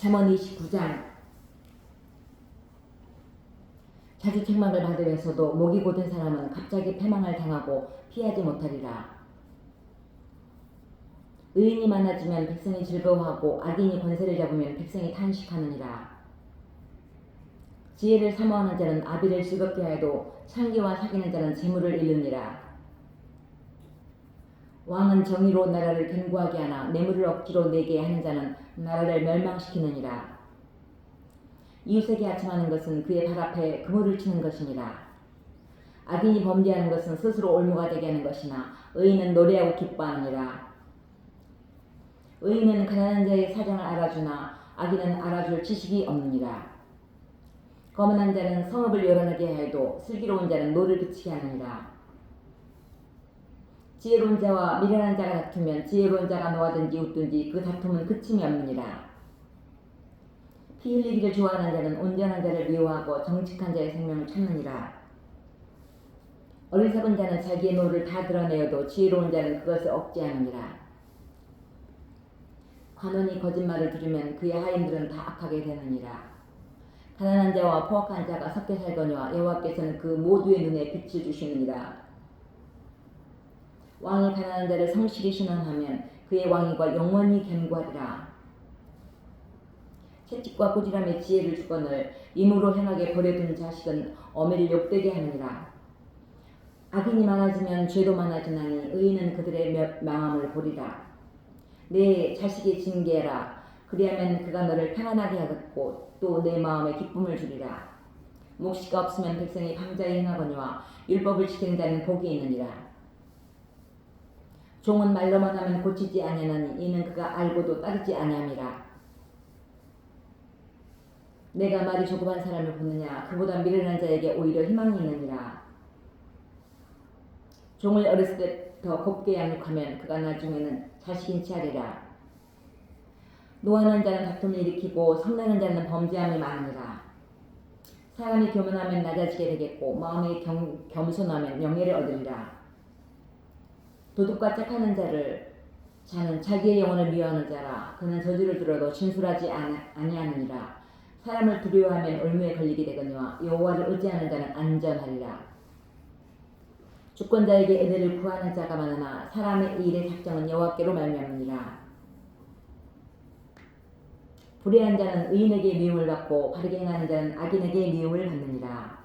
잠언 29장 자주 책망을 받으면서도 목이 곧은 사람은 갑자기 패망을 당하고 피하지 못하리라. 의인이 많아지면 백성이 즐거워하고 악인이 권세를 잡으면 백성이 탄식하느니라. 지혜를 사모하는 자는 아비를 즐겁게 하여도 창기와 사귀는 자는 재물을 잃느니라. 왕은 정의로 나라를 견고하게 하나 뇌물을 억지로 내게 하는 자는 나라를 멸망시키느니라. 이웃에게 아첨하는 것은 그의 발 앞에 그물을 치는 것이니라. 악인이 범죄하는 것은 스스로 올무가 되게 하는 것이나 의인은 노래하고 기뻐하느니라. 의인은 가난한 자의 사정을 알아주나 악인은 알아줄 지식이 없느니라. 거만한 자는 성읍을 요란하게 하여도 슬기로운 자는 노를 그치게 하느니라. 지혜로운 자와 미련한 자가 다투면 지혜로운 자가 노하든지 웃든지 그 다툼은 그침이 없느니라. 피 흘리기를 좋아하는 자는 온전한 자를 미워하고 정직한 자의 생명을 찾느니라. 어리석은 자는 자기의 노를 다 드러내어도 지혜로운 자는 그것을 억제하느니라. 관원이 거짓말을 들으면 그의 하인들은 다 악하게 되느니라. 가난한 자와 포악한 자가 섞여 살거니와 여호와께서는 그 모두의 눈에 빛을 주시느니라. 왕이 가난한 자를 성실히 신원하면 그의 왕위가 영원히 견고하리라. 채찍과 꾸지람에 지혜를 주거늘 임으로 행하게 버려둔 자식은 어미를 욕되게 하느니라. 악인이 많아지면 죄도 많아지나니 의인은 그들의 멸- 망함을 보리라. 내 자식의 징계라. 그리하면 그가 너를 평안하게 하겠고 또 내 마음에 기쁨을 주리라. 묵시가 없으면 백성이 방자히 행하거니와 율법을 지키는 자는 복이 있느니라. 종은 말로만 하면 고치지 아니하나니 이는 그가 알고도 따르지 아니함이라. 내가 말이 조급한 사람을 보느냐 그보다 미련한 자에게 오히려 희망이 있느니라. 종을 어렸을 때 더 곱게 양육하면 그가 나중에는 자식인 치 하리라. 노하는 자는 다툼을 일으키고 성나는 자는 범죄함이 많으니라. 사람이 교만하면 낮아지게 되겠고 마음이 겸, 겸손하면 영예를 얻으리라. 도둑과 짝하는 자를 자는 자기의 영혼을 미워하는 자라 그는 저주를 들어도 진술하지 아니- 아니하느니라. 사람을 두려워하면 올무에 걸리게 되거니와 여호와를 의지하는 자는 안전하리라. 주권자에게 은혜를 구하는 자가 많으나 사람의 일의 작정은 여호와께로 말미암느니라. 불의한 자는 의인에게 미움을 받고 바르게 행하는 자는 악인에게 미움을 받느니라.